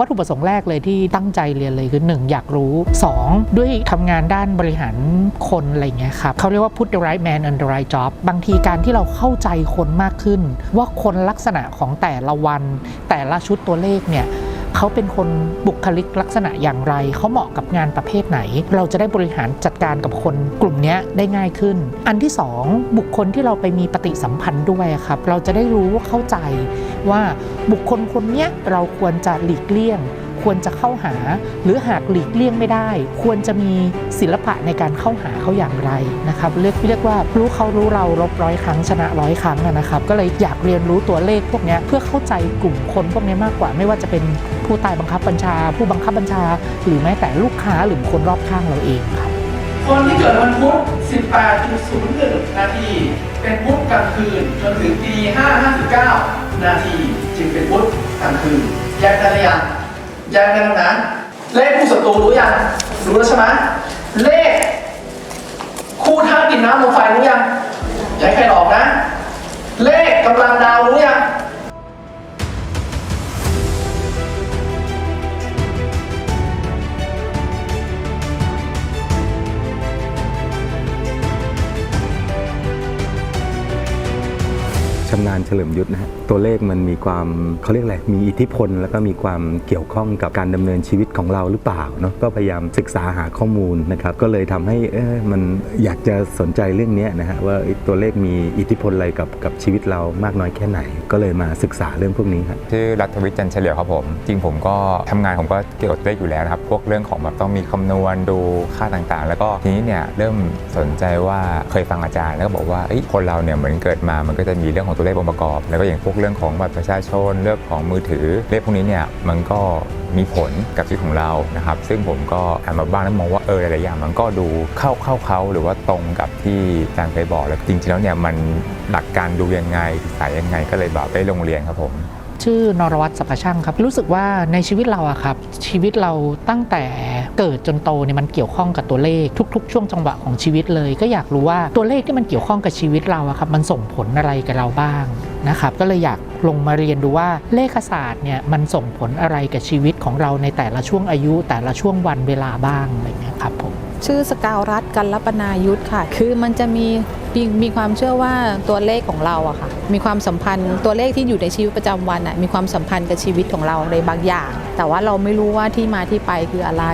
วัตถุประสงค์แรกเลยที่ตั้งใจเรียนเลยคือ 1 อยากรู้ 2 ด้วยทำงานด้านบริหารคนอะไรเงี้ยครับเขาเรียกว่า put the right man on the right job บางทีการที่เราเข้าใจคนมากขึ้น ว่าคนลักษณะของแต่ละวัน แต่ละชุดตัวเลขเนี่ย เขาเป็นคนบุคลิกลักษณะอย่างไร เขาเหมาะกับงานประเภทไหน เราจะได้บริหารจัดการกับคนกลุ่มนี้ได้ง่ายขึ้น อันที่ 2 บุคคลที่เราไปมีปฏิสัมพันธ์ด้วยครับ เราจะได้รู้เข้าใจว่าบุคคลคนนี้เราควรจะหลีกเลี่ยง ควรจะเข้าหา หรือหากหลีกเลี่ยงไม่ได้ ควรจะมีศิลปะในการเข้าหาเขาอย่างไรนะครับเรียกเรียกว่ารู้เขารู้เราลบร้อยครั้งชนะร้อยครั้งนะครับก็เลยอยากเรียนรู้ตัวเลขพวกนี้เพื่อเข้าใจกลุ่มคนพวกนี้มากกว่าไม่ว่าจะเป็นผู้ใต้บังคับบัญชา ผู้บังคับบัญชา หรือแม้แต่ลูกค้าหรือคนรอบข้างเราเองครับคนที่เกิดวันพุธ 18.01 นาที เป็นพุธกลางคืน จนถึงตี5.59 นาที จึงเป็นพุธกลางคืน แยกได้หรือยัง ยกไงนะ เลขคู่ศัตรูรู้ยัง รู้แล้วใช่ไหมเลข คู่ธาตุดินน้ำลมไฟรู้ยังอย่าให้ใครหลอกนะ เลขกำลังดาว รู้ยังชำนาญเฉลิมยุทธนะฮะตัวเลขมันมีความเขาเรียกอะไรมีอิทธิพล แล้วก็มีความเกี่ยวข้องกับการดำเนินชีวิตของเราหรือเปล่าเนาะก็พยายามศึกษาหาข้อมูลนะครับก็เลยทำให้เอ๊ะมันอยากจะสนใจเรื่องนี้นะฮะว่าตัวเลขมีอิทธิพลอะไรกับกับชีวิตเรามากน้อยแค่ไหน ก็เลยมาศึกษาเรื่องพวกนี้ครับชื่อรัฐวิจันเฉลียวครับผม จริงผมก็ทำงานผมก็เกี่ยวกับเลขอยู่แล้วนะครับพวกเรื่องของแบบต้องมีคำนวณดูค่าต่างๆ แล้วก็ทีนี้เนี่ยเริ่มสนใจว่าเคยฟังอาจารย์แล้วก็บอกว่าเอ้คนเราเนี่ยเหมือนเกิดมามันก็จะมีเรื่องของตัวเลของค์ประกอบ แล้วก็อย่างพวกเรื่องของบัตรประชาชนเรื่องของมือถือเลขพวกนี้เนี่ยมันก็มีผลกับชีวิตของเรานะครับ ซึ่งผมก็อ่านมาบ้างแล้วมองว่าเออหลายๆอย่าง มันก็ดูเข้าเข้าเขาหรือว่าตรงกับที่อาจารย์เคยบอกแล้วจริงๆแล้วเนี่ยมันหลักการดูยังไงศึกษายังไงก็เลยแบบไปโรงเรียนครับผม ชื่อนรวัตรสัพพช่างครับ รู้สึกว่าในชีวิตเราอะครับ ชีวิตเราตั้งแต่เกิดจนโตเนี่ยมันเกี่ยวข้องกับตัวเลขทุก ๆ ช่วงจังหวะของชีวิตเลย ก็อยากรู้ว่าตัวเลขที่มันเกี่ยวข้องกับชีวิตเราอะครับมันส่งผลอะไรกับเราบ้างนะครับก็เลยอยากลงมาเรียนดูว่าเลขศาสตร์เนี่ยมันส่งผลอะไรกับชีวิตของเราในแต่ละช่วงอายุ แต่ละช่วงวันเวลาบ้างอะไรเงี้ยครับผมชื่อสกาวรัฐกัลปนายุทธค่ะ คือมันจะมี มีมีความเชื่อว่าตัวเลขของเราอะค่ะมีความสัมพันธ์ตัวเลขที่อยู่ในชีวิตประจำวันอะมีความสัมพันธ์กับชีวิตของเราในบางอย่าง แต่ว่าเราไม่รู้ว่าที่มาที่ไปคืออะไร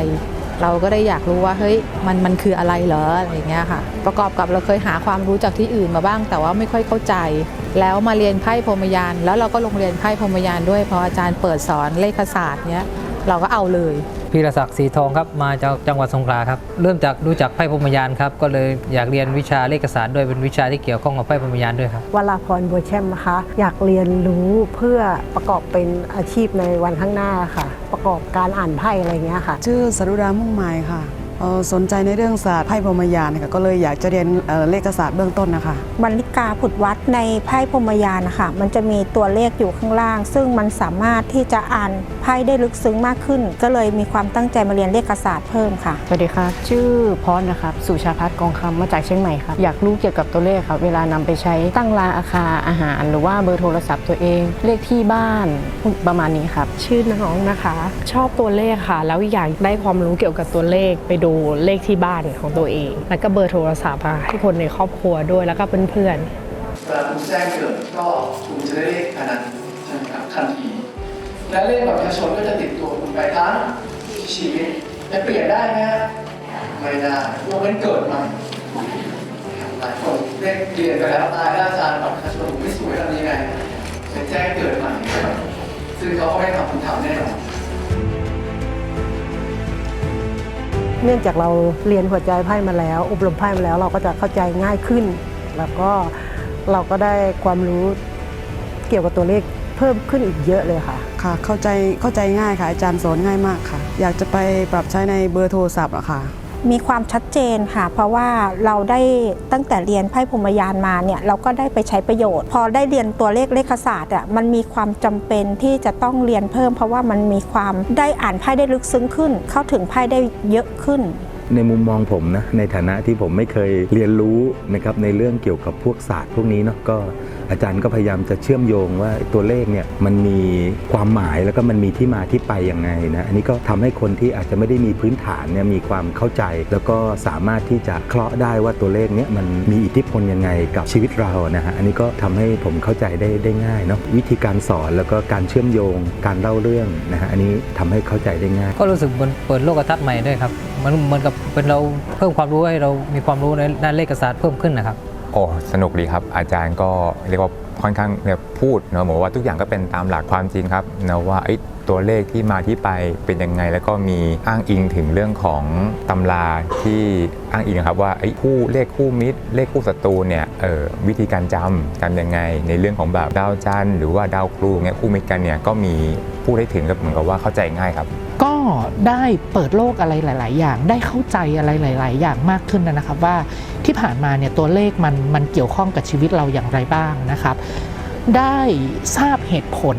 เราก็ได้อยากรู้ว่าเฮ้ยมันมันคืออะไรเหรออะไรอย่างเงี้ยค่ะ ประกอบกับเราเคยหาความรู้จากที่อื่นมาบ้าง แต่ว่าไม่ค่อยเข้าใจ แล้วมาเรียนไพ่พรมยาน แล้วเราก็ลงเรียนไพ่พรมยานด้วยพออาจารย์เปิดสอนเลขศาสตร์เนี้ย เราก็เอาเลยพีรศักดิ์สีทองครับมาจากจังหวัดสงขลาครับเริ่มจากรู้จักไพ่พรหมยานครับก็เลยอยากเรียนวิชาเลขศาสตร์ด้วยเป็นวิชาที่เกี่ยวข้องกับไพ่พรหมยานด้วยครับวราพรบัวแช่มนะคะ อยากเรียนรู้เพื่อประกอบเป็นอาชีพในวันข้างหน้าค่ะ ประกอบการอ่านไพ่อะไรอย่างเงี้ยค่ะ ชื่อสรุดามุ่งหมายค่ะเอ่อ สนใจในเรื่องศาสตร์ไพ่พรหมยานค่ะก็เลยอยากจะเรียนเอ่อเลขศาสตร์เบื้องต้นนะคะบรรลิกาผุดวัดในไพ่พรหมยานนะคะมันจะมีตัวเลขอยู่ข้างล่าง ซึ่งมันสามารถที่จะอ่านไพ่ได้ลึกซึ้งมากขึ้น ก็เลยมีความตั้งใจมาเรียนเลขศาสตร์เพิ่มค่ะสวัสดีครับชื่อพรนะครับสุชาพัฒน์กองคำมาจากเชียงใหม่ครับอยากรู้เกี่ยวกับตัวเลขครับเวลานำไปใช้ตั้งราอาคาอาหาร หรือว่าเบอร์โทรศัพท์ตัวเอง เลขที่บ้านประมาณนี้ครับชื่อน้องนะคะ ชอบตัวเลขค่ะ แล้วอยากได้ความรู้เกี่ยวกับตัวเลขไปดูเลขที่บ้านของตัวเอง แล้วก็เบอร์โทรศัพท์ให้คนในครอบครัวด้วยแล้วก็เพื่อนๆเวลาคุณแจ้งเกิดก็คุณจะได้เลขอันนั้นใช่ไหมครับทันทีและเลขบัตรประชาชนก็จะติดตัวคุณไปทั้งชีวิตจะเปลี่ยนได้ไหมฮะไม่ได้ยกเว้นเกิดใหม่หลายคนเลขเปลี่ยนไปแล้วตายแล้วอาจารย์บัตรประชาชนไม่สวยทำยังไงจะแจ้งเกิดใหม่ซึ่งเขาก็ไม่ทำคุณทำแน่นอน นื่องจากเราเรียนหัวใจไพ่มาแล้ว อบรมไพ่มาแล้วเราก็จะเข้าใจง่ายขึ้น แล้วก็เราก็ได้ความรู้เกี่ยวกับตัวเลขเพิ่มขึ้นอีกเยอะเลยค่ะ ค่ะ เข้าใจเข้าใจง่ายค่ะ อาจารย์สอนง่ายมากค่ะ อยากจะไปปรับใช้ในเบอร์โทรศัพท์อะค่ะ มีความชัดเจนค่ะ เพราะว่าเราได้ตั้งแต่เรียนไพ่พรมยานมาเนี่ยเราก็ได้ไปใช้ประโยชน์ พอได้เรียนตัวเลขเลขศาสตร์อะมันมีความจำเป็นที่จะต้องเรียนเพิ่ม เพราะว่ามันมีความได้อ่านไพ่ได้ลึกซึ้งขึ้น เข้าถึงไพ่ได้เยอะขึ้น ในมุมมองผมนะในฐานะที่ผมไม่เคยเรียนรู้นะครับในเรื่องเกี่ยวกับพวกศาสตร์พวกนี้เนาะก็อาจารย์ก็พยายามจะเชื่อมโยงว่าตัวเลขเนี่ยมันมีความหมายแล้วก็มันมีที่มาที่ไปยังไงนะอันนี้ก็ทำให้คนที่อาจจะไม่ได้มีพื้นฐานเนี่ยมีความเข้าใจ แล้วก็สามารถที่จะเคราะห์ได้ว่าตัวเลขเนี่ยมันมีอิทธิพลยังไงกับชีวิตเรานะฮะอันนี้ก็ทำให้ผมเข้าใจได้ได้ง่ายเนาะวิธีการสอนแล้วก็การเชื่อมโยงการเล่าเรื่องนะฮะอันนี้ทำให้เข้าใจได้ง่าย ก็รู้สึกเหมือนเปิดโลกทัศน์ใหม่ด้วยครับมันเหมือนกับเป็นเราเพิ่มความรู้ให้เรามีความรู้ในด้านเลขศาสตร์เพิ่มขึ้นนะครับ โอ้สนุกดีครับ อาจารย์ก็เรียกว่าค่อนข้างเนี่ยพูดเนอะเหมือนว่าทุกอย่างก็เป็นตามหลักความจริงครับนะว่าเอ้ยตัวเลขที่มาที่ไปเป็นยังไง แล้วก็มีอ้างอิงถึงเรื่องของตำราที่อ้างอิงครับว่าเอ้ยคู่เลขคู่มิตร เลขคู่ศัตรูเนี่ยเออวิธีการจำจำยังไง ในเรื่องของแบบดาวจันทร์หรือว่าดาวครูเงี้ยคู่มิตรกันเนี่ยก็มีพูดได้ถึงกับเหมือนกับว่าเข้าใจง่ายครับ ก็ ได้เปิดโลกอะไรหลาย ๆ อย่าง ได้เข้าใจอะไรหลาย ๆ อย่างมากขึ้นนะครับว่าที่ผ่านมาเนี่ยตัวเลขมันมันเกี่ยวข้องกับชีวิตเราอย่างไรบ้างนะครับ ได้ทราบเหตุผล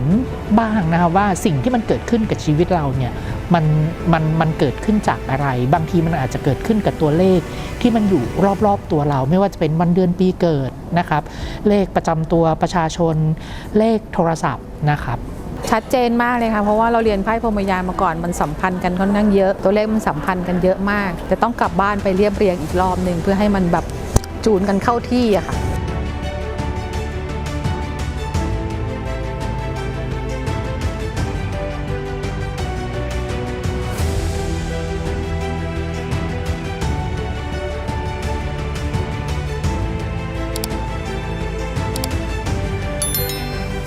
บ้างนะครับว่าสิ่งที่มันเกิดขึ้นกับชีวิตเราเนี่ยมันมันมันเกิดขึ้นจากอะไร บางทีมันอาจจะเกิดขึ้นกับตัวเลขที่มันอยู่รอบๆตัวเรา ไม่ว่าจะเป็นวันเดือนปีเกิดนะครับ เลขประจำตัวประชาชนเลขโทรศัพท์นะครับ ชัดเจนมากเลยค่ะ เพราะว่าเราเรียนไพ่พรมยานมาก่อนมันสัมพันธ์กันค่อนข้างเยอะ ตัวเลขมันสัมพันธ์กันเยอะมาก แต่ต้องกลับบ้านไปเรียบเรียงอีกรอบหนึ่งเพื่อให้มันแบบจูนกันเข้าที่อะค่ะ